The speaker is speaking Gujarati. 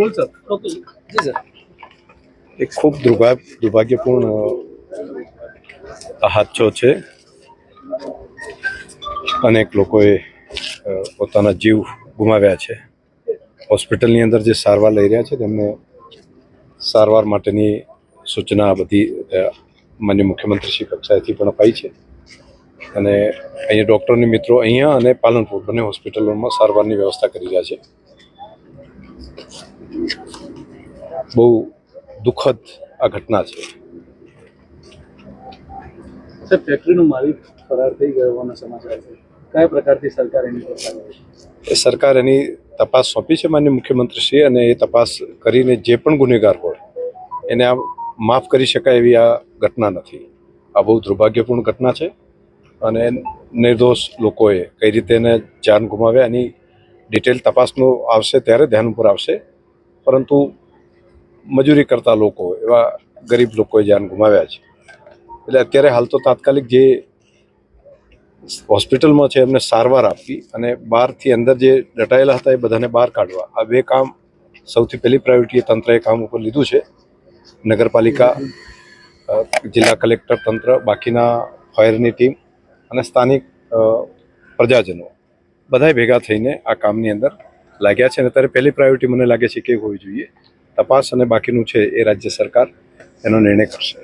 રોલ સર ઓકે જી સર એક ખૂબ દુર્ભાગ્ય દુર્ભાગ્યપૂર્ણ હાથો હાદસો છે. અનેક લોકોએ પોતાના જીવ ગુમાવ્યા છે. હોસ્પિટલની અંદર જે સારવાર લઈ રહ્યા છે તેમને સારવાર માટેની સૂચના બધી માન્ય મુખ્યમંત્રી શ્રી કક્ષાએથી પણ અપાઈ છે. અને અહીંયા ડૉક્ટરની મિત્રો અહીંયા અને પાલનપુર બંને હોસ્પિટલોમાં સારવારની વ્યવસ્થા કરી રહ્યા છે. બહુ દુઃખદ આ ઘટના છે. સર ફેક્ટરીનો માલિક ફરાર થઈ ગયો હોવાના સમાચાર છે. કયા પ્રકારથી સરકાર એની એ સરકાર એની તપાસ સોંપી છે માન્ય મુખ્યમંત્રીશ્રી અને એ તપાસ કરીને જે પણ ગુનેગાર હોય એને આ માફ કરી શકાય એવી આ ઘટના નથી. આ બહુ દુર્ભાગ્યપૂર્ણ ઘટના છે અને નિર્દોષ લોકોએ કઈ રીતે એને જાન ગુમાવ્યા એની ડિટેલ તપાસનું આવશે ત્યારે ધ્યાન ઉપર આવશે. પરંતુ મજૂરી કરતા લોકો, એવા ગરીબ લોકોએ જાન ગુમાવ્યા છે. એટલે અત્યારે હાલ તો તાત્કાલિક જે હોસ્પિટલમાં છે, એમને સારવાર આપવી અને બહારથી અંદર જે દટાયેલા હતા એ બધાને બહાર કાઢવા. આ બે કામ સૌથી પહેલી પ્રાયોરિટી તંત્રએ કામ ઉપર લીધું છે. નગરપાલિકા જિલ્લા કલેક્ટર તંત્ર, બાકીના ફાયરની ટીમ અને સ્થાનિક પ્રજાજનો. બધાય ભેગા થઈને આ કામની અંદર લાગ્યા છે અને અત્યારે પહેલી પ્રાયોરિટી મને લાગે છે કે હોવી જોઈએ. તપાસ અને બાકીનું છે એ રાજ્ય સરકાર એનો નિર્ણય કરશે.